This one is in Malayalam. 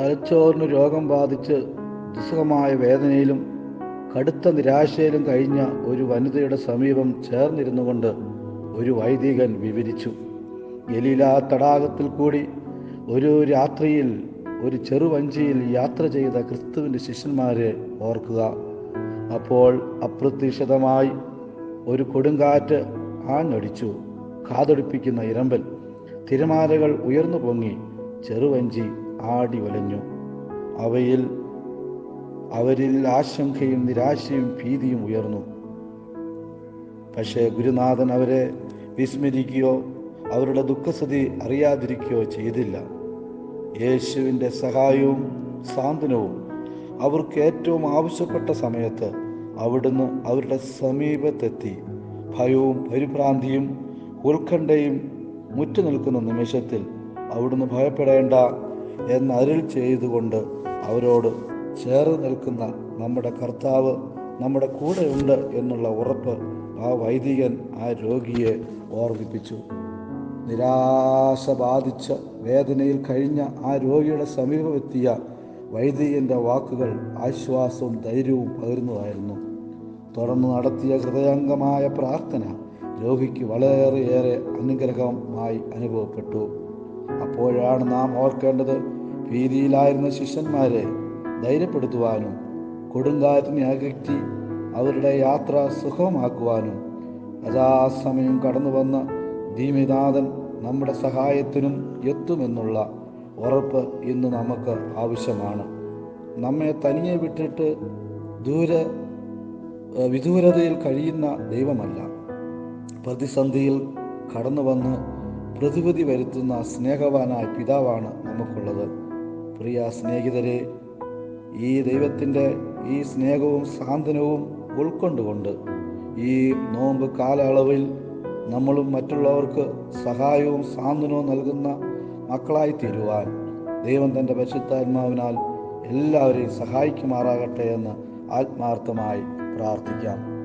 തലച്ചോറിന് രോഗം ബാധിച്ച് ദുസ്സഹമായ വേദനയിലും കടുത്ത നിരാശയിലും കഴിഞ്ഞ ഒരു വനിതയുടെ സമീപം ചേർന്നിരുന്നു കൊണ്ട് ഒരു വൈദികൻ വിവരിച്ചു. ഗലീല തടാകത്തിൽ കൂടി ഒരു രാത്രിയിൽ ഒരു ചെറുവഞ്ചിയിൽ യാത്ര ചെയ്ത ക്രിസ്തുവിന്റെ ശിഷ്യന്മാരെ ഓർക്കുക. അപ്പോൾ അപ്രതീക്ഷിതമായി ഒരു കൊടുങ്കാറ്റ് ആഞ്ഞടിച്ചു. കാതൊടിപ്പിക്കുന്ന ഇരമ്പൽ തിരമാലകൾ ഉയർന്നു പൊങ്ങി. ചെറുവഞ്ചി ആടി വലഞ്ഞു. അവയിൽ അവരിൽ ആശങ്കയും നിരാശയും ഭീതിയും ഉയർന്നു. പക്ഷേ ഗുരുനാഥൻ അവരെ വിസ്മരിക്കുകയോ അവരുടെ ദുഃഖസ്ഥിതി അറിയാതിരിക്കുകയോ ചെയ്തില്ല. യേശുവിന്റെ സഹായവും സാന്ത്വനവും അവർക്ക് ഏറ്റവും ആവശ്യപ്പെട്ട സമയത്ത് അവിടുന്ന് അവരുടെ സമീപത്തെത്തി. ഭയവും പരിഭ്രാന്തിയും ഉത്കണ്ഠയും മുറ്റു നിൽക്കുന്ന നിമിഷത്തിൽ അവിടുന്ന് ഭയപ്പെടേണ്ട എന്ന് അരുൾ ചെയ്തുകൊണ്ട് അവരോട് ചേർന്ന് നിൽക്കുന്ന നമ്മുടെ കർത്താവ് നമ്മുടെ കൂടെയുണ്ട് എന്നുള്ള ഉറപ്പ് ആ വൈദികൻ ആ രോഗിയെ ഓർമ്മിപ്പിച്ചു. നിരാശ ബാധിച്ച വേദനയിൽ കഴിഞ്ഞ ആ രോഗിയുടെ സമീപമെത്തിയ വൈദികന്റെ വാക്കുകൾ ആശ്വാസവും ധൈര്യവും പകരുന്നതായിരുന്നു. തുടർന്ന് നടത്തിയ ഹൃദയംഗമായ പ്രാർത്ഥന രോഗിക്ക് വളരെയേറെ അനുഗ്രഹമായി അനുഭവപ്പെട്ടു. അപ്പോഴാണ് നാം ഓർക്കേണ്ടത് ഭീതിയിലായിരുന്ന ശിഷ്യന്മാരെ ധൈര്യപ്പെടുത്തുവാനും കൊടുങ്കാറ്റിനെ അകറ്റി അവരുടെ യാത്ര സുഖമാക്കുവാനും. യഥാസമയം കടന്നു വന്ന ധീമിനാഥൻ നമ്മുടെ സഹായത്തിനും എത്തുമെന്നുള്ള ഉറപ്പ് ഇന്ന് നമുക്ക് ആവശ്യമാണ്. നമ്മെ തനിയെ വിട്ടിട്ട് ദൂര വിദൂരതയിൽ കഴിയുന്ന ദൈവമല്ല. പ്രതിസന്ധിയിൽ കടന്നു വന്ന് പ്രതിവിധി വരുത്തുന്ന സ്നേഹവാനായ പിതാവാണ് നമുക്കുള്ളത്. പ്രിയ സ്നേഹിതരെ ഈ ദൈവത്തിന്റെ ഈ സ്നേഹവും സാന്ത്വനവും ഉൾക്കൊണ്ടുകൊണ്ട് ഈ നോമ്പ് കാലയളവിൽ നമ്മളും മറ്റുള്ളവർക്ക് സഹായവും സാന്ത്വനവും നൽകുന്ന മക്കളായി തീരുവാൻ ദൈവം തന്റെ പരിശുദ്ധാത്മാവിനാൽ എല്ലാവരെയും സഹായിക്കുമാറാകട്ടെ എന്ന് ആത്മാർത്ഥമായി പ്രാർത്ഥിക്കാം.